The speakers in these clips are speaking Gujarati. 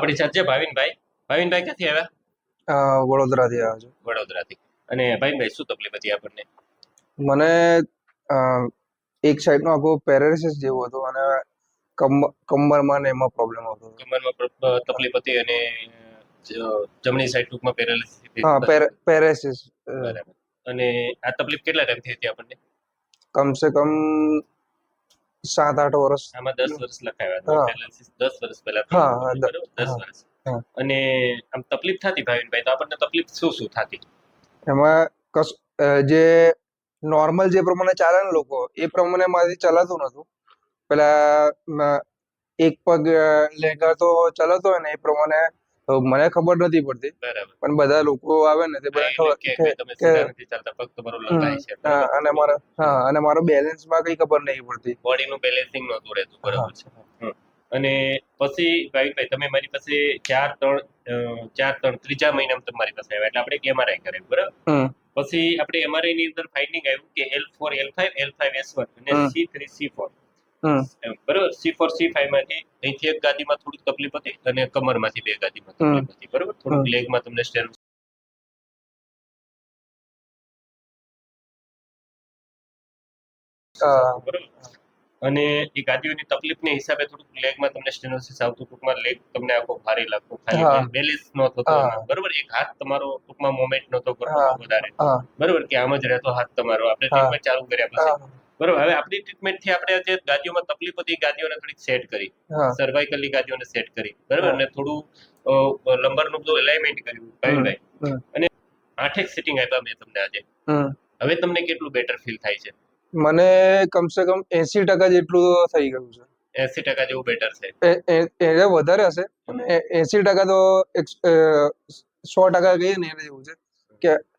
આપણી સાથે ભાવિનભાઈ. ભાવિનભાઈ ક્યાંથી આવ્યા? વડોદરાથી આવ્યા છું. વડોદરાથી. અને ભાવિનભાઈ શું તકલીફ હતી આપણને? મને એક સાઈડનો આખો પેરેલિસિસ જેવું હતું અને કમ- કમરમાં ને એમાં પ્રોબ્લેમ હતો. કમરમાં તકલીફ હતી અને જમણી સાઈડ ટૂંકમાં પેરાલિસિસ હા પેરેસિસ બરાબર. અને આ તકલીફ કેટલા ટાઈમથી હતી આપણને? કમસે કમ સાત આઠ વર્ષ. આમાં દસ વર્ષ લખાવ્યા. દસ વર્ષ પહેલા હા? દસ વર્ષ. અને આમ તકલીફ થતી ભાવિનભાઈ તો આપણને તકલીફ શું શું થતી? એમાં કશું જે નોર્મલ જે પ્રમાણે ચાલે ને લોકો એ પ્રમાણે મારાથી ચલાતું નતું. પેલા એક પગ લેંગા તો ચલાતો હોય ને એ પ્રમાણે મને ખબર નથી પડતી. પણ બધા લોકો આવે ને તે બધા ખબર કે અને મારા હા અને મારો બેલેન્સમાં કઈ ખબર નહીં પડતી. બોડીનું બેલેન્સિંગ નહોતું રહેતું બરાબર છે. અને પછી ભાવિનભાઈ તમે મારી પાસે ચાર ત્રણ ચાર ત્રણ ત્રીજા મહિનામાં તમે મારી પાસે આવ્યા એટલે આપણે એમઆરઆઈ કરાવ્યું બરાબર? પછી આપણે એમઆરઆઈ ની અંદર ફાઇન્ડિંગ આવ્યું કે L four L five L five S one અને સી થ્રી સી ફોર બરાબર? સી ફોર સી ફાઈવમાંથી અહીંથી એક ગાદીમાં થોડીક તકલીફ હતી અને કમરમાંથી બે ગાદીમાં તકલીફ હતી બરોબર? થોડુંક લેગમાં તમને સ્ટેન અને એ ગાદીઓની તકલીફને હિસાબે થોડુંક લેગમાં તમને સ્ટેનોસિસ આવતું ટૂંકમાં લેગ તમને આખો ભારે લાગતો. ખાલી બેલેન્સ ન થતો હા. એક હાથ તમારો ટૂંકમાં મોમેન્ટ નતો કરતો વધારે. બરોબર? કે આમ જ રહેતો હાથ તમારો. આપણે. ટ્રીટમેન્ટ ચાલુ કર્યા પછી. બરાબર હવે આપણી ટ્રીટમેન્ટથી આપણે જે ગાદીઓમાં તકલીફ હતી ગાદીઓને થોડીક સેટ કરી. સર્વાઇકલની ગાદીઓને સેટ કરી. બરાબર. અને થોડું લંબરનું બધું એલાઇનમેન્ટ કર્યું હમ. અને આઠેક સિટિંગ આપ્યા મેં તમને આજે. હવે તમને કેટલું બેટર ફીલ થાય છે? મને કમસે કમ એસી ટકા જેટલું થઈ ગયું છે. એસી ટકા જેવું બેટર છે. એ- વધારે હશે. એસી ટકા તો સો ટકા કહીએ ને એને જેવું છે. કે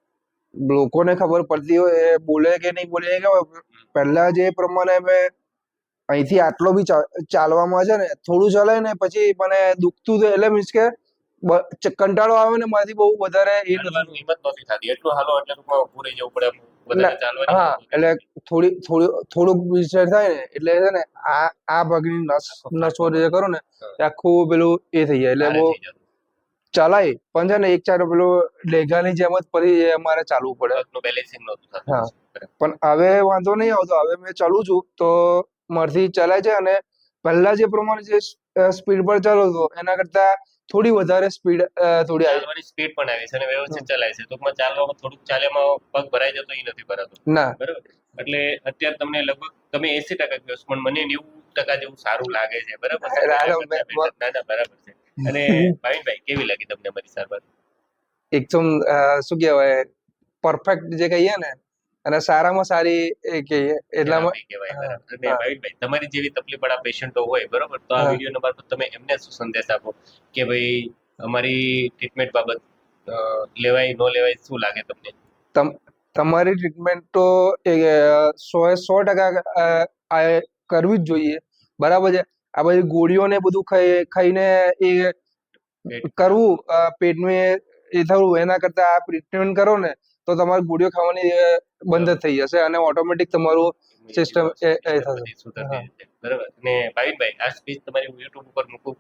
લોકોને ખબર પડતી હોય એ બોલે કે નહીં બોલે એ પહેલા જે પ્રમાણે મેં અહીંથી આટલો બી ચાલવામાં છે ને થોડું ચાલે ને પછી મને દુખતું હતું એટલે મીન્સ કે કંટાળો આવે ને મારાથી બહુ વધારે એ નથી. થતી. એટલું હાલો એટલે ટૂંકમાં ઊભું રહી જવું પડે હા એટલે થોડી થોડી થોડુંક વિચાર થાય ને એટલે છે ને આ આ ભાગની નસ નસો જે કરો ને આખું પેલું એ થઈ જાય. એટલે બહુ. ચલાય. પણ છે ને એક ચાર પેલું ડેગાની જેમ જ ફરી અમારે ચાલવું પડે. બેલેન્સિંગ નહોતું હા. પણ હવે વાંધો નહીં આવતો. હવે મેં ચાલું છું તો મારથી ચલાય છે અને પહેલા જે પ્રમાણે જે સ્પીડ પર ચાલો હતો એના કરતા થોડી વધારે સ્પીડ થોડી આવી. સ્પીડ પણ આવી છે અને વ્યવસ્થિત ચલાય છે. ટૂંકમાં ચાલવામાં થોડુંક ચાલ્યામાં પગ ભરાઈ જતો એ નથી ભરાતો. ના. બરાબર? એટલે અત્યારે તમને લગભગ તમે એસી ટકા કહો પણ મને નેવું ટકા જેવું સારું લાગે છે. બરાબર. ના, ના, બરાબર છે. અને ભાવિનભાઈ કેવી લાગી તમને અમારી સારવાર? એકદમ શું કહેવાય પરફેક્ટ જે કહીએ ને અને સારામાં સારી એ કહીએ એટલામાં તમારી જેવી તકલીફ વાળા પેશન્ટો હોય બરોબર? તો આ. વીડિયો નંબર પર તમે એમને શું સંદેશ આપો કે ભાઈ અમારી ટ્રીટમેન્ટ બાબત લેવાય ન લેવાય શું લાગે તમને? તમ- તમારી ટ્રીટમેન્ટ તો સો સો ટકા કરવી જ જોઈએ. બરાબર છે? આ બધી ગોળીઓ ને બધું ખાઈને એ કરવું પેટનું એ થવું એના કરતા આ ટ્રીટમેન્ટ કરો ને તો તમારી ગોળીઓ ખાવાની બંધ થઈ જશે અને ઓટોમેટિક તમારું સિસ્ટમ એ- થશે. બરાબર. અને ભાવિનભાઈ આ સ્પીચ તમારી યુટ્યુબ ઉપર મૂકું?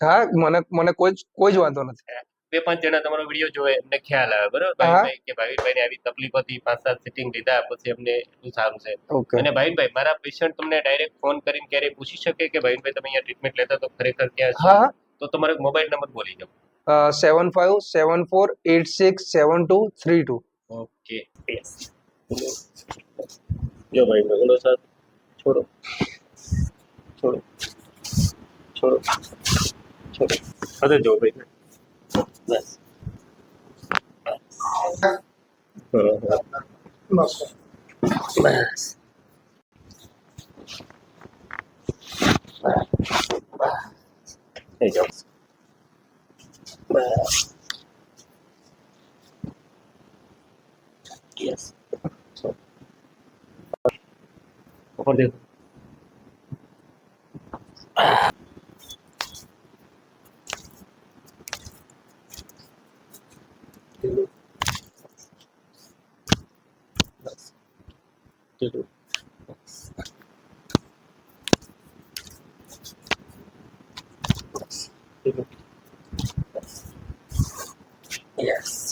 હા મને મને કોઈ કોઈ જ વાંધો નથી. બે પાંચ જણા તમારો વીડિયો જોવે એમને ખ્યાલ આવે બરાબર? કે ભાવિનભાઈ કે ભાવિનભાઈને આવી તકલીફ હતી પાંચ સાત સિટિંગ લીધા પછી એમને એટલું સારું છે. ઓકે અને ભાવિનભાઈ મારા પેશન્ટ તમને ડાયરેક્ટ ફોન કરીને ક્યારે પૂછી શકે કે ભાવિનભાઈ તમે અહીંયા ટ્રીટમેન્ટ લેતા તો ખરેખર ક્યાં છે? તો તમારો મોબાઈલ નંબર બોલી જાઓ seven five seven four eight six seven two three two okay જો ભાઈ ઓલો સર છોડો. છોડો. છોડો. છોડો. અરે જો ભાઈ. Mas. Legal. Mas. Yes. Acordei. to do. Yes. Yes.